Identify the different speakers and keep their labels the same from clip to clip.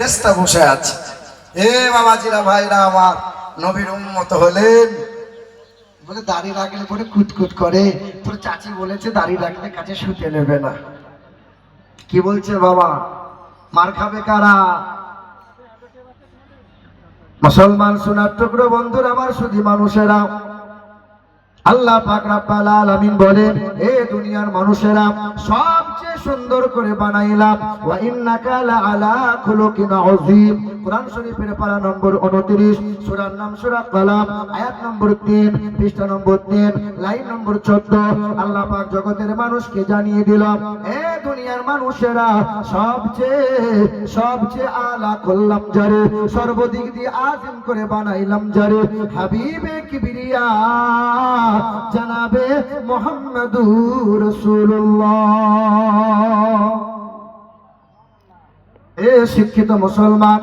Speaker 1: ফেরেশতা বসে আছে। এ বাবাজিরা, ভাইরা আমার, নবীর উন্মত হলেন। বলে, দাড়ি রাখলে পরে কুটকুট করে। তোর চাচি বলেছে, দাড়ি রাখলে কাছে শুতে নেবে না। কি বলছে বাবা? মার খাবে কারা? মুসলমান সোনার টুকরো বন্ধুর আমার শুধু মানুষেরা। আল্লাহ পাক আলামিন বলেন, এ দুনিয়ার মানুষেরা, সবচেয়ে সুন্দর করে বানাইলাম নম্বর 29 সূরার নাম সূরা কালাম, আয়াত নম্বর 3 পৃষ্ঠা নম্বর 3 লাইন নম্বর 14 আল্লাহ পাক জগতের মানুষকে জানিয়ে দিলাম, এ দুনিয়ার মানুষেরা, সবচেয়ে সবচেয়ে সর্বদিক দিয়ে আজিম করে বানাইলাম যারে, হাবিবে কিবরিয়া। জানাবে মোহাম্মদুর রসুল্লাহ। এ শিক্ষিত মুসলমান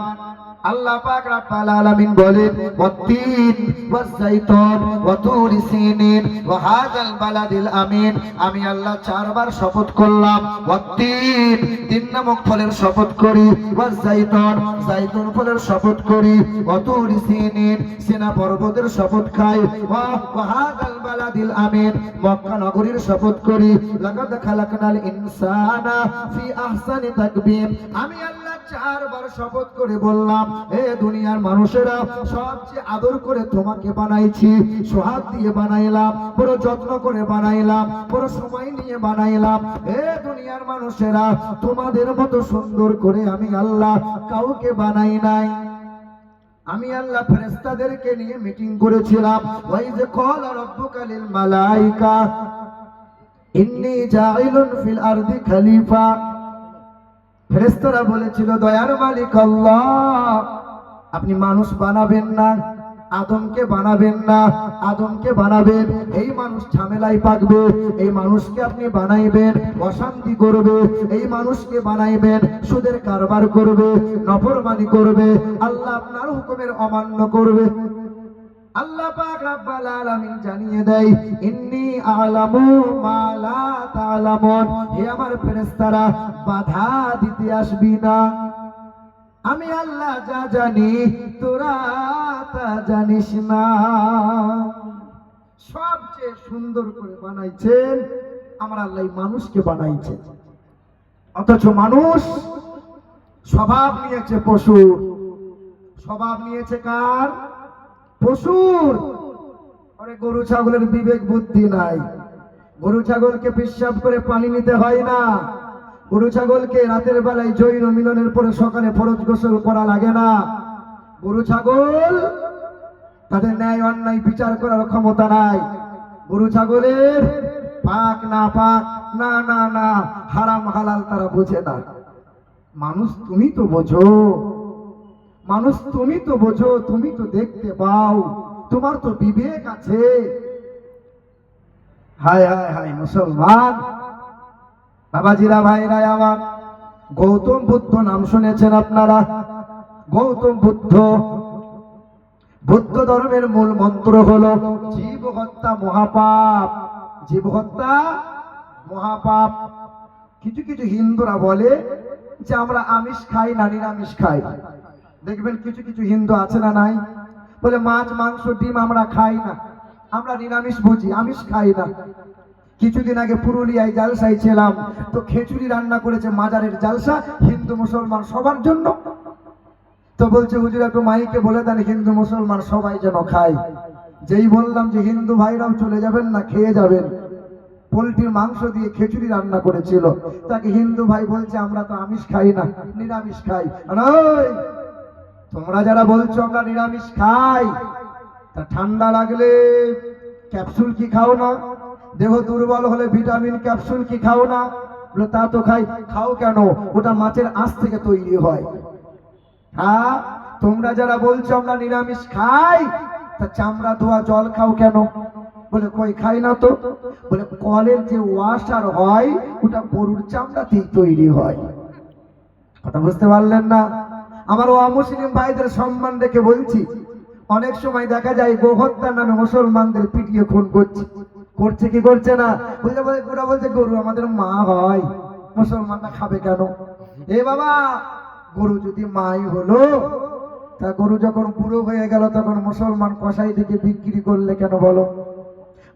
Speaker 1: আল্লাহ পাক রাব্বাল আলামিন বলেন, ওয়াত্তিন ওয়াজাইতুন ওয়া তুরি সিনিন ওয়া হাযাল বালাদিল আমিন। আমি আল্লাহ চারবার শপথ করলাম, ওয়াত্তিন তিন নামক ফলের শপথ করি ওয়াজাইতুন জাইতুন ফলের শপথ করি ওয়া তুরি সিনিন সিনা পর্বতের শপথ খাই ওয়া হাযাল বালাদিল আমিন। মক্কা নগরীর শপথ করি, লাকাদ খালাকনাল ইনসানা ফি আহসানি তাকবীর। আমি আল্লাহ চারবার শপথ করে বললাম হে দুনিয়ার মানুষেরা সবচেয়ে আদর করে তোমাকে বানাইছি, সোহাগ দিয়ে বানাইলাম, পুরো যত্ন করে বানাইলাম, পুরো সময় নিয়ে বানাইলাম। হে দুনিয়ার মানুষেরা, তোমাদের মতো সুন্দর করে আমি আল্লাহ কাউকে বানাই নাই। আমি আল্লাহ ফেরেশতাদেরকে নিয়ে মিটিং করেছিলাম। ওই যে কল রব্বুকা লিল মালাইকা, ইন্নী জাইলুন ফিল আরদি খলিফা। ফেরেশতারা বলেছিল, দয়ার মালিক আল্লাহ, আপনি মানুষ বানাবেন না, আদমকে বানাবেন না, আদমকে বানাবেন, এই মানুষ ঝামেলায় পাকবে, এই মানুষকে আপনি বানাইবেন, অশান্তি করবে, এই মানুষকে বানাইবেন, সুদের কারবার করবে, নফরমানি করবে, আল্লাহ আপনার হুকুমের অমান্য করবে। আল্লাহ পাক রাব্বাল আলামিন জানিয়ে দেয়, ইন্নী আলামু মা লা তা'লামুন। হে আমার ফেরেশতারা, বাধা দিতে আসবি না। আমি আল্লাহ যা জানি, তোরা তা জানিস না। সবচেয়ে সুন্দর করে বানাইছেন, আমার আল্লাহ মানুষকে বানাইছেন। অথচ মানুষ স্বভাব নিয়েছে পশুর স্বভাব নিয়েছে কার? পশুর। আরে গরু ছাগলের বিবেক বুদ্ধি নাই। গরু ছাগলকে পেশাব করে পানি নিতে হয় না। গরু ছাগলকে রাতের বেলায় জৈন মিলনের পরে সকালে ফরজ গোসল করা লাগে না। গরু ছাগল তাদের ন্যায় অন্যায় বিচার করার ক্ষমতা নাই। গরু ছাগলের পাক না পাক, না না না, হারাম, হালাল তারা বোঝে না। মানুষ তুমি তো বোঝো। মানুষ, তুমি তো বোঝো, তুমি তো দেখতে পাও, তোমার তো বিবেক আছে। হায় হায় হায়, মুসলমান। বাবাজিরা, ভাইরা, আমার গৌতম বুদ্ধ নাম শুনেছেন আপনারা। গৌতম বুদ্ধ। বুদ্ধ ধর্মের মূল মন্ত্র হলো জীব হত্যা মহাপাপ। জীব হত্যা মহাপাপ। কিছু কিছু হিন্দুরা বলে যে আমরা আমিষ খাই না নিরামিষ খাই দেখবেন কিছু কিছু হিন্দু আছে না নাই? বলে মাছ, মাংস, ডিম আমরা খাই না। আমরা নিরামিষ বুঝি, আমিষ খাই না। কিছুদিন আগে পুরুলিয়ায় জালসায় ছিলাম, তো খিচুড়ি রান্না করেছে মাজারের জালসা হিন্দু মুসলমান সবার জন্য। তো বলছে, হুজুর, একটু মাইকে বলে দেন, হিন্দু মুসলমান সবাই যেন খায়। যেই বললাম যে, হিন্দু ভাইরাও চলে যাবেন না, খেয়ে যাবেন। পোলট্রির মাংস দিয়ে খিচুড়ি রান্না করেছিল। তাকে হিন্দু ভাই বলছে, আমরা তো আমিষ খাই না, নিরামিষ খাই। নয় তোমরা যারা বলছো আমরা নিরামিষ খাই, তা ঠান্ডা লাগলে ক্যাপসুল কি খাও না? দেহ দুর্বল হলে ভিটামিন, ক্যাপসুল কি খাও না? বলে, তা তো খাই। খাও কেন? ওটা মাছের আঁশ থেকে তৈরি হয়। হ্যাঁ? তোমরা যারা বলছো আমরা নিরামিষ খাই, তা চামড়া ধোয়া, জল খাও কেন? বলে, কই খাই না তো? বলে, কলের যে ওয়াশার হয়, ওটা গরুর চামড়াতেই তৈরি হয়। কথা বুঝতে পারলেন না? আমার ও মুসলিম ভাইদের সম্মান রেখে বলছি, অনেক সময় দেখা যায় গোহত্যার নামে মুসলমানদের পিটিয়ে খুন করছে। করছে কি করছে না? বুঝলে বলে ওরা বলছে, গরু আমাদের মা হয়, মুসলমানরা খাবে কেন? এ বাবা, গরু যদি মাই হলো, তা গরু যখন বুড়ো হয়ে গেল, তখন মুসলমান কসাই থেকে বিক্রি করলে কেন বলো?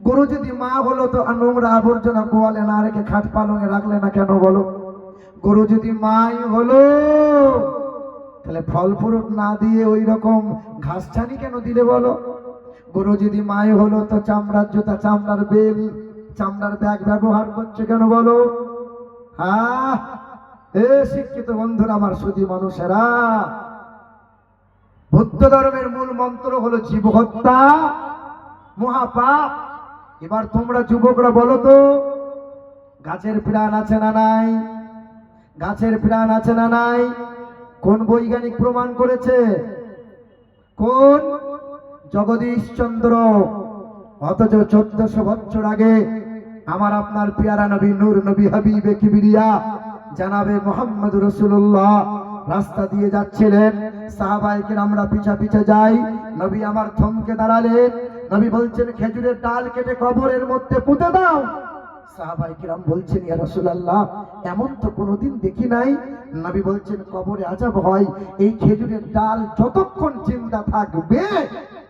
Speaker 1: গরু যদি মা হলো, তো নোংরা আবর্জনা গোয়ালে না রেখে খাট পালঙে রাখলে না কেন বলো? গরু যদি মাই হলো তাহলে ফল ফ্রুট না দিয়ে ওই রকম ঘাস ছানি কেন দিলে বলো? গরু যদি মাই হলো তো চামড়ার জুতা, চামড়ার বেল, চামড়ার ব্যাগ ব্যবহার করছে কেন বলো? এ শিক্ষিত বন্ধুরা, আমার সুদী মানুষেরা, বুদ্ধ ধর্মের মূল মন্ত্র হলো জীব হত্যা, মহাপাপ। এবার তোমরা যুবকরা বলো তো, গাছের প্রাণ আছে না নাই? গাছের প্রাণ আছে না নাই? কোন বৈজ্ঞানিক প্রমাণ করেছে? কোন? জগদীশ চন্দ্র। অথচ চোদ্দশো বছর আগে আমার আপনার পিয়ারা নবী, নূর নবী, হাবিবে কিবিরিয়া জানাবে মোহাম্মদ রসুল্লাহ রাস্তা দিয়ে যাচ্ছিলেন। সাহাবাইকে আমরা পিছা পিছে যাই নবী আমার থমকে দাঁড়ালেন। নবী বলছেন, খেজুরের ডাল কেটে কবরের মধ্যে পুঁতে দাও। সাহাবাই কিরাম বলছেন, ইয়া রাসূলুল্লাহ, এমন তো কোনোদিন দেখি নাই। নবী বলছেন, কবরে আজাব হয়, এই খেজুরের ডাল যতক্ষণ জিন্দা থাকবে,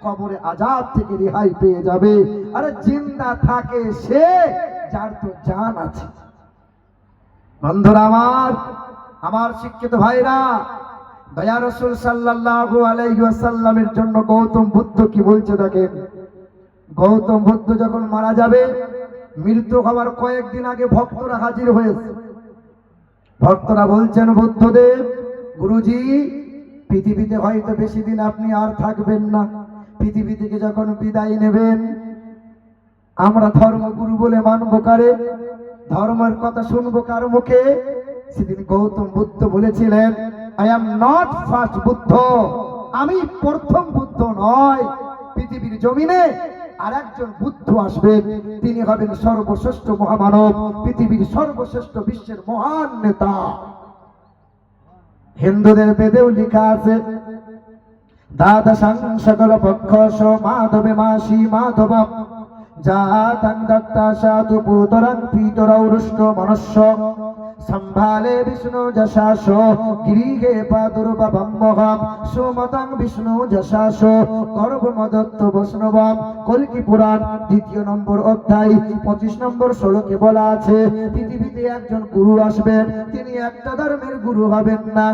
Speaker 1: কবরে আজাব থেকে রেহাই পেয়ে যাবে। আরে জিন্দা থাকে সে, যার তো জান আছে। বন্ধুরা আমার আমার শিক্ষিত ভাইরা, দয়া রসুল জন্য গৌতম বুদ্ধ কি বলছে দেখেন? গৌতম বুদ্ধ যখন মারা যাবে মৃত্যু হওয়ার কয়েকদিন আগে ভক্তরা হাজির হয়েছে। ভক্তরা বলছেন, বুদ্ধদেব, গুরুজি, পৃথিবীতে হয়তো বেশি দিন আপনি আর থাকবেন না। পৃথিবী থেকে যখন বিদায় নেবেন, আমরা ধর্মগুরু বলে মানবো কারে। ধর্মের কথা শুনব কার মুখে? সেদিন গৌতম বুদ্ধ বলেছিলেন I am not first Buddha. আমি প্রথম বুদ্ধ নয়। পৃথিবীর জমিনে আর একজন বুদ্ধ আসবেন তিনি হবেন সর্বশ্রেষ্ঠ মহামানব, পৃথিবীর সর্বশ্রেষ্ঠ বিশ্বের মহান নেতা। হিন্দুদের বেদেও লেখা আছে, দ্বাদশাং সকল পক্ষ মাধবে মাসি মাধব জাতাং দত্তা সাধু পুতরং পিতরৌরুষ্ট মনুষ্য। সম্ভালে বিষ্ণু যশাস গৃহে প্রাদুর্ভবম্মহম সুমতং বিষ্ণু যশাস গর্ভমদত্ত বৈষ্ণবম, কলকি পুরাণ, দ্বিতীয় নম্বর অধ্যায়, পঁচিশ নম্বর শ্লোকে বলা আছে, পৃথিবীতে একজন গুরু আসবেন, তিনি একটা ধর্মের গুরু হবেন না।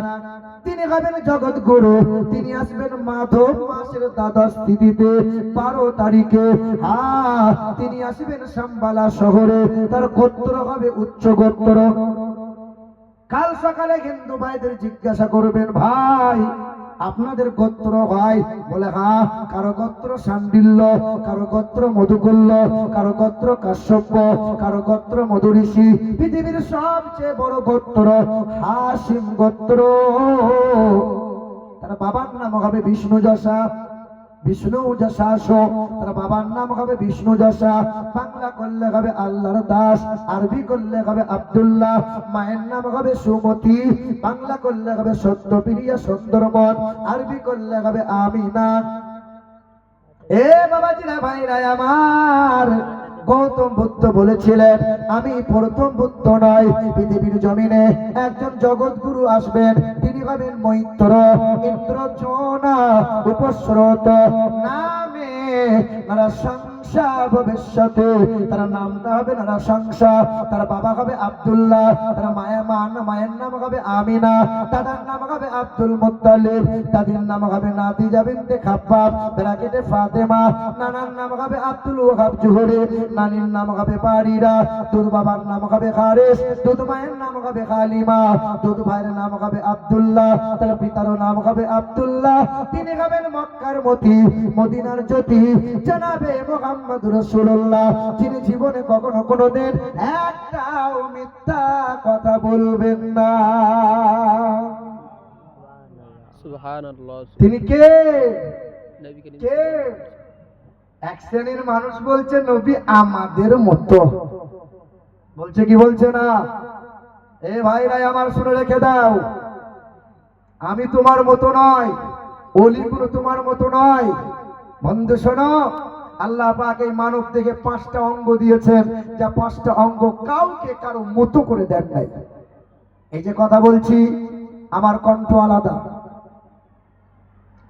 Speaker 1: তিনি হবেন জগৎ গুরু তিনি আসবেন মাধব মাসের দ্বাদশ তিথিতে, বারো তারিখে। হ্যাঁ তিনি আসবেন সাম্বালা শহরে, তার গোত্র হবে উচ্চ গোত্র। কাল সকালে হিন্দু ভাইদের জিজ্ঞাসা করবেন, ভাই, আপনাদের গোত্র হয়? বলে হ্যাঁ কারও গোত্র সান্ডিল্য, কারও গোত্র মধুকুল্য কারও গোত্র কাশ্যপ, কারও গোত্র মধুঋষি। পৃথিবীর সবচেয়ে বড় গোত্র হাসিম গোত্র। তার বাবার নাম হবে বিষ্ণু যশা। বিষ্ণু যশাস তার বাবার নাম হবে বিষ্ণু যশা। বাংলা করলে হবে আল্লাহর দাস, আরবি করলে হবে আব্দুল্লাহ, মায়ের নাম হবে সুমতি, বাংলা করলে হবে সত্যপ্রিয়া সুন্দরবন, আরবি করলে হবে আমিনা। এ বাবাজিরা, ভাইরা আমার, গৌতম বুদ্ধ বলেছিলেন, আমি প্রথম বুদ্ধ নয় পৃথিবীর জমিনে একজন জগৎগুরু আসবেন, তিনি হবেন মৈত্র। ইন্দ্রজনা উপস্রোত নামে নারা সংসা ভবিষ্যতে। তার নামটা হবে নারা সংসা তার বাবা হবে আব্দুল্লাহ। তার মায়ের মা মায়ের নাম হবে আমিনা। দাদার নাম হবে আব্দুল মুত্তালিব। দাদির নাম হবে নাদিজা বিনতে খাব্বাব। ব্র্যাকেটে ফাতেমা। নানার নাম হবে আব্দুল ওহাব জুহরি। নানির নাম হবে বাড়িরা দুধ বাবার নাম হবে হারেস দুধ মায়ের নাম হবে হালিমা। দুধ ভাইয়ের নাম হবে আব্দুল্লাহ। তার পিতারও নাম হবে আব্দুল্লাহ। তিনি হবেন মক্কার মতি, মদিনার জ্যোতি। জানাবে মোহাম্মদ রসুল্লাহ যিনি জীবনে কখনো কোনোদিন একটাও মিথ্যা কথা বলবেন না। তিনি কে? কে? এক শ্রেণির মানুষ বলছে নবী আমাদের মতো। বলছে কি বলছে না? এ ভাইরাই আমার শুনে রেখে দাও। আমি তোমার মতো নয় অলিগুলো তোমার মতো নয়। বন্ধু শোনো, আল্লাহ পাক এই মানব দেখে পাঁচটা অঙ্গ দিয়েছেন, যা পাঁচটা অঙ্গ কাউকে কারও মতো করে দেন নাই। এই যে কথা বলছি, আমার কণ্ঠ আলাদা।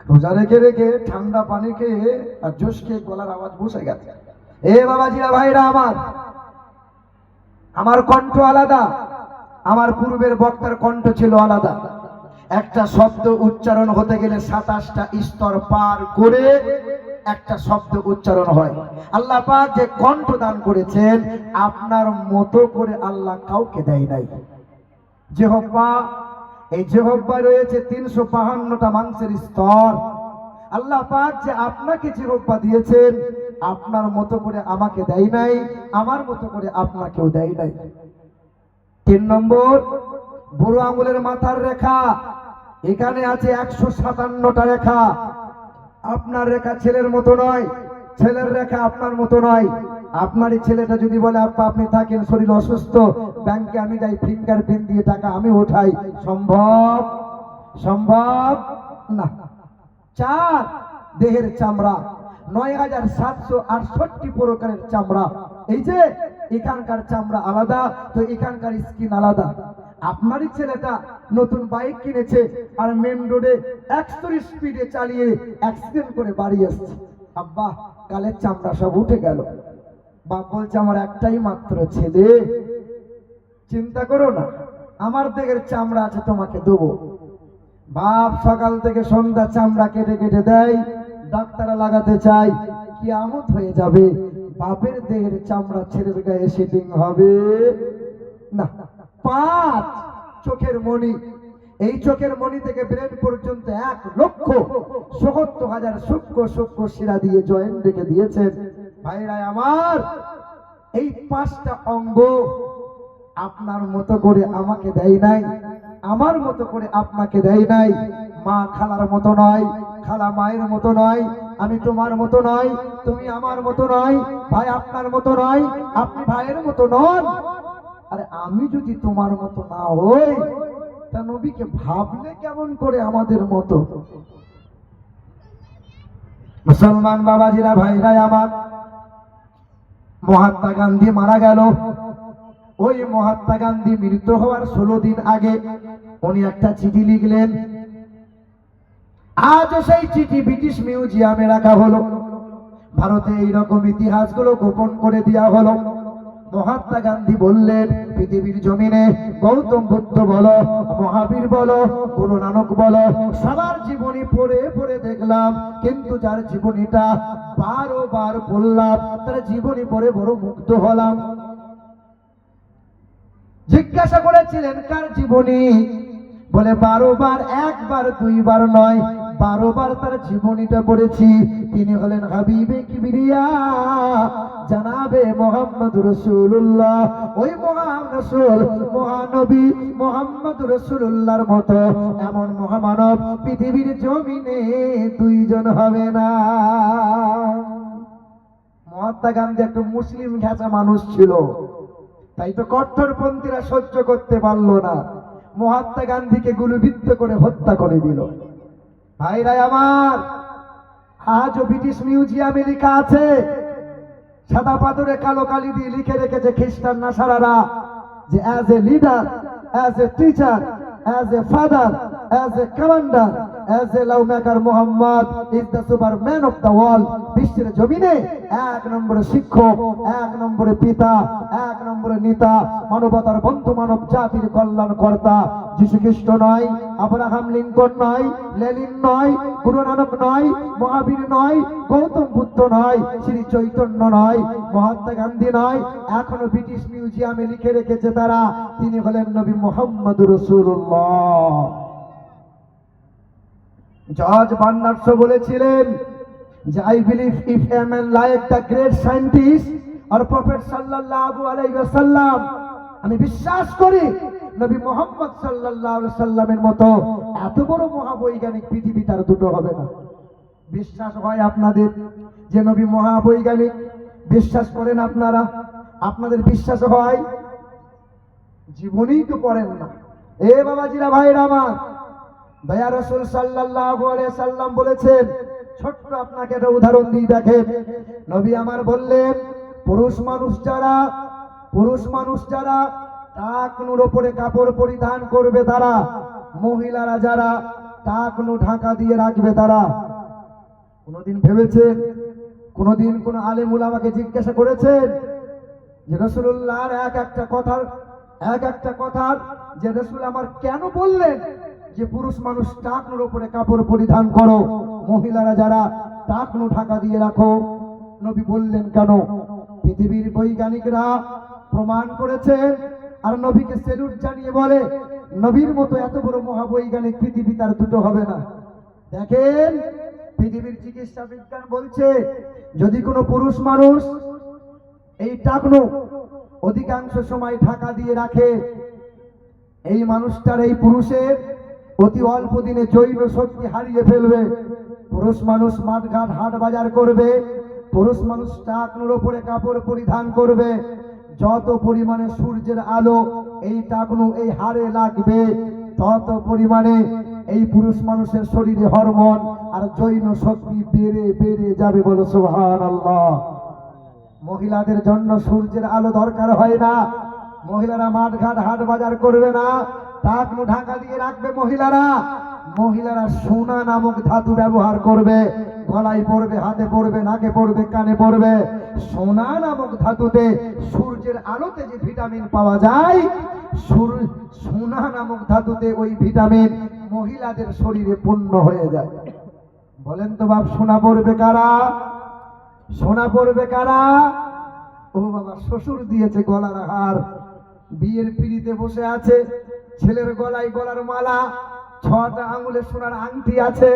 Speaker 1: রোজা রেখে রেখে ঠান্ডা পানি খেয়ে আর জোশ খেয়ে গলার আওয়াজ বসে গেছে। এ বাবাজিরা, ভাইরা আমার আমার কণ্ঠ আলাদা, আমার পূর্বের বক্তার কণ্ঠ ছিল আলাদা। একটা শব্দ উচ্চারণ হতে গেলে সাতাশটা স্তর পার করে একটা শব্দ উচ্চারণ হয়। আল্লাহ যে কণ্ঠ দান করেছেন, আপনার মতো করে আল্লাহ কাউকে দেয় নাই। জেহব্বা, এই জেহব্বা রয়েছে তিনশো বাহান্নটা মাংসের স্তর। আল্লাহ পাক যে আপনাকে জেহব্বা দিয়েছেন, আপনার মতো করে আমাকে দেয় নাই, আমার মতো করে আপনাকেও দেয় নাই। তিন নম্বর বুড়ো আঙুলের মাথার রেখা। এখানে আছে একশো সাতান্নটা রেখা। আপনার রেখা ছেলের মতো নয়, ছেলের রেখা আপনার মতো নয়। আপনার এই ছেলেটা যদি বলে, আব্বা, আপনি থাকেন, শরীর অসুস্থ, ব্যাংকে আমি যাই ফিঙ্গার প্রিন্ট দিয়ে টাকা আমি উঠাই। সম্ভব? সম্ভব? না। চার দেহের চামড়া, নয় হাজার সাতশো আটষট্টি প্রকারের চামড়া। এই যে, এখানকার চামড়া আলাদা, তো এখানকার স্কিন আলাদা। আপনারই ছেলেটা নতুন বাইক কিনেছে আর মেন রোডে একশো স্পিডে চালিয়ে অ্যাক্সিডেন্ট করে বাড়ি আসছে। আব্বা, কালের চামড়া সব উঠে গেল। বাপ বলছে, আমার একটাই মাত্র ছেলে। চিন্তা করো না, আমার দেহের চামড়া আছে, তোমাকে দেবো। বাপ সকাল থেকে সন্ধ্যা চামড়া কেটে কেটে দেয় ডাক্তাররা লাগাতে চাই কি আমত হয়ে যাবে। বাপের দেহের চামড়া ছেলের গায়ে সেটিং হবে। না পাঁচ চোখের মণি। এই চোখের মণি থেকে ব্রেন পর্যন্ত এক লক্ষ সত্তর হাজার সূক্ষ্ম সূক্ষ্ম শিরা দিয়ে জয়েন্ট রেখে দিয়েছেন। ভাইরা আমার, এই পাঁচটা অঙ্গ আপনার মতো করে আমাকে দেয় নাই, আমার মতো করে আপনাকে দেয় নাই। মা খালার মতো নয়, খালা মায়ের মতো নয়, আমি তোমার মতো নয়, তুমি আমার মতো নয়, ভাই আপনার মতো নয়, আপনি ভাইয়ের মতো নন। আরে আমি যদি তোমার মতো না হই, তা নবীকে ভাবলে কেমন করে আমাদের মতো? মুসলমান বাবাজিরা, ভাইরাই আমার। মহাত্মা গান্ধী মারা গেল। ওই মহাত্মা গান্ধী মৃত হওয়ার ষোলো দিন আগে উনি একটা চিঠি লিখলেন। আজও সেই চিঠি ব্রিটিশ মিউজিয়ামে রাখা হলো। ভারতে এইরকম ইতিহাসগুলো গোপন করে দেওয়া হলো। মহাত্মা গান্ধী বললেন, পৃথিবীর জমিনে গৌতম বুদ্ধ বলো, মহাবীর বলো, গুরু নানক বলো, সবার জীবনী পড়ে পড়ে দেখলাম, কিন্তু যার জীবনীটা বারো বার পড়লাম তার জীবনী পড়ে বড় মুগ্ধ হলাম। জিজ্ঞাসা করেছিলেন, কার জীবনী? বলে, বারো বার, একবার, দুইবার নয়। বারো বার তার জীবনীটা পড়েছি। তিনি হলেন হাবিবে কিবিরিয়া, জানাবে মোহাম্মদ রসুল্লাহ ওই মহান রসুল মহানবী মোহাম্মদ রসুল্লাহর মতো। এমন মহামানব পৃথিবীর জমিনে দুইজন হবে না। মহাত্মা গান্ধী একটা মুসলিম ঘেঁচা মানুষ ছিল। তাই তো কট্টরপন্থীরা সহ্য করতে পারল না। মহাত্মা গান্ধীকে গুলিবিদ্ধ করে হত্যা করে দিল। ভাইরাই আমার, আজও ব্রিটিশ মিউজিয়ামে লেখা আছে, সাদা পাথরে কালো কালি দিয়ে লিখে রেখেছে খ্রিস্টান নাসারারা যে as a leader as a teacher as a father as a commander as a love maker Muhammad is the super man of the world বিশ্বের জমিনে এক নম্বরে শিক্ষক, এক নম্বরে পিতা, এক নম্বরে নেতা, মানবতার বন্ধু, মানব জাতির কল্যাণ কর্তা খ্রিস্ট নয়, আব্রাহাম লিঙ্কন নয় লেলিন নয় গুরু নানক নয়, মহাবীর নয়, গৌতম বুদ্ধ নয়, শ্রী চৈতন্য নয়, মহাত্মা গান্ধী নয়, এখনও ব্রিটিশ মিউজিয়ামে লিখে রেখেছে তারা। তিনি হলেন নবী মোহাম্মদ রসুল্লাহ জর্জ বার্নার্স বলেছিলেন যে I believe if a man like the great scientist R prophet সাল্লাল্লাহু আলাইহি ওয়াসাল্লাম, আমি বিশ্বাস করি নবী মোহাম্মদ সাল্লাল্লাহু আলাইহি সাল্লামের মতো এত বড় মহাবৈজ্ঞানিক পৃথিবী তার দুটো হবে না। বিশ্বাস হয় আপনাদের যে নবী মহাবৈজ্ঞানিক? বিশ্বাস করেন আপনারা? আপনাদের বিশ্বাস হয়? জীবনেই তো পড়েন না। এ বাবাজিরা, ভাইরা আমার দয়া রসুল আলাইহি সাল্লাম বলেছেন, ছোট্ট আপনাকে একটা উদাহরণ দিয়ে দেখেন। নবী আমার বললেন, পুরুষ মানুষ যারা, পুরুষ মানুষ যারা টাকনুর ওপরে কাপড় পরিধান করবে তারা, মহিলারা যারা টাকনু ঢাকা দিয়ে রাখবে তারা। কোনোদিন ভেবেছেন? কোনোদিন কোন আলেমুল আমাকে জিজ্ঞাসা করেছেন? যে রসুল্লাহর এক একটা কথার, এক একটা কথার যে রসুল আমার কেন বললেন? যে পুরুষ মানুষ টাকনুর উপরে কাপড় পরিধান করো, মহিলারা যারা টাকনু ঢাকা দিয়ে রাখো, নবী বললেন কেন? পৃথিবীর বৈজ্ঞানিকরা প্রমাণ করেছেন আর নবীকে সেলুট জানিয়ে বলে, নবীর মতো এত বড় মহাবৈজ্ঞানিক পৃথিবী তার দুটো হবে না। দেখেন, পৃথিবীর চিকিৎসা বিজ্ঞান বলছে, যদি কোনো পুরুষ মানুষ এই টাকনো অধিকাংশ সময় ঢাকা দিয়ে রাখে, এই মানুষটার এই পুরুষের অতি অল্প দিনে জৈব শক্তি হারিয়ে ফেলবে। পুরুষ মানুষ মাঠঘাট, হাট বাজার করবে। পুরুষ মানুষ টাকনোর ওপরে কাপড় পরিধান করবে। যত পরিমাণে সূর্যের আলো এই টাকনু, এই হাড়ে লাগবে, তত পরিমাণে এই পুরুষ মানুষের শরীরে হরমোন আর জৈন শক্তি বেড়ে বেড়ে যাবে বলো সুবহান আল্লাহ মহিলাদের জন্য সূর্যের আলো দরকার হয় না। মহিলারা মাঠ ঘাট হাট বাজার করবে না। টাকনু ঢাকা দিয়ে রাখবে মহিলারা। মহিলারা সোনা নামক ধাতু ব্যবহার করবে। গলায় পড়বে, হাতে পড়বে, নাকে পড়বে, কানে পড়বে। সোনা নামক ধাতুতে সূর্যের আলোতে যে ভিটামিন পাওয়া যায় সোনা নামক ধাতুতে ওই ভিটামিন মহিলাদের শরীরে পূর্ণ হয়ে যায়। বলেন তো বাপ, সোনা পড়বে কারা? সোনা পড়বে কারা? ও বাবা, শ্বশুর দিয়েছে গলার হার। বিয়ের পিড়িতে বসে আছে। ছেলের গলায় গলার মালা, ছটা আঙুলে সোনার আংটি আছে।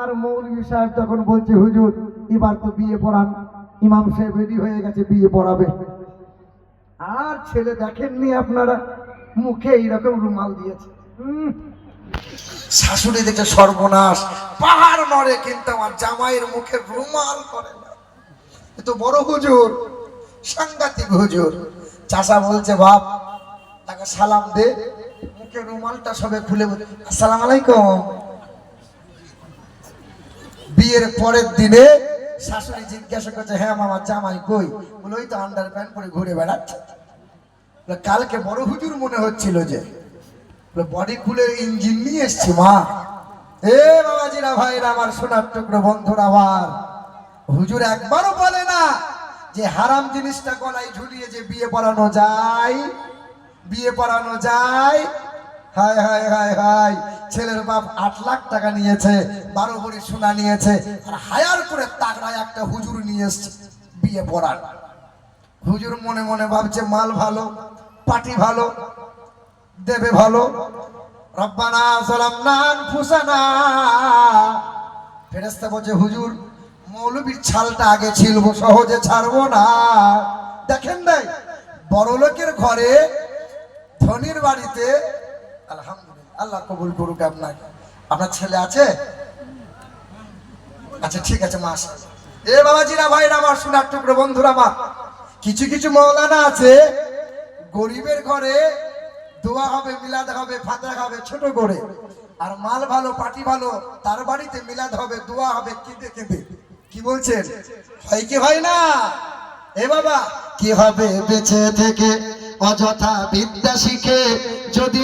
Speaker 1: আর মৌলভী সাহেব তখন বলছে, হুজুর, এবার তো বিয়ে পড়ান। ইমাম সাহেব রেডি হয়ে গেছে, বিয়ে পড়াবে। আর ছেলে দেখেননি আপনারা, মুখে এইরকম রুমাল দিয়েছে। শাশুড়ি দেখে সর্বনাশ, পাহাড় নড়ে, কিন্তু আমার জামাইয়ের মুখে রুমাল করে না। তো বড় হুজুর, সাংঘাতিক হুজুর। চাষা বলছে, বাপ, তাকে সালাম দে মুখে রুমালটা সবে খুলে আসসালাম আলাইকুম। বিয়ের পরের দিনে শাশুড়ি জিজ্ঞাসা করছে হ্যাঁ মামা, জামাই কই? তো আন্ডার প্যান্ট পরে ঘুরে বেড়াচ্ছে। কালকে বড় হুজুর মনে হচ্ছিল যে। বডি খুলে ইঞ্জিন নিয়ে এসছি মা। এ বাবাজিরা ভাইরা, আমার সোনার টুকরো বন্ধুরা আমার হুজুর একবারও বলে না যে হারাম জিনিসটা গলায় ঝুলিয়ে যে বিয়ে পড়ানো যায়, বিয়ে পড়ানো যায় হায় হায় হায় হায়। ছেলের বাপ আট লাখ টাকা নিয়েছে, বারো ভরি সোনা নিয়েছে, আর হায়ার করে তাগড়ায় একটা হুজুর নিয়ে এসছে, বিয়ে পড়ান হুজুর মনে মনে ভাবছে, মাল ভালো, পাটি ভালো, দেবে ভালো। রব্বানা সালামনা আনফুসানা। ফেরেশতা বলছে, হুজুর, মৌলবীর ছালটা আগে ছিলবো, সহজে ছাড়বো না। দেখেন নাই বড় লোকের ঘরে ধনির বাড়িতে আলহামদুলিল্লাহ। আল্লাহ কবুল করুক আপনার ছেলে আছে? আচ্ছা ঠিক আছে এ বাবাজিরা আমার টুকরো, বন্ধুরা কিছু কিছু মৌলানা আছে। গরিবের ঘরে দোয়া হবে, মিলাদ হবে হবে, ছোট করে। আর মাল ভালো, পাটি ভালো, তার বাড়িতে মিলাদ হবে, দোয়া হবে, কেঁদে কেঁদে। কি বলছেন? হয় কি হয় না? এ বাবা। কি হবে বেঁচে থেকে? অযথা বিদ্যা শিখে যদি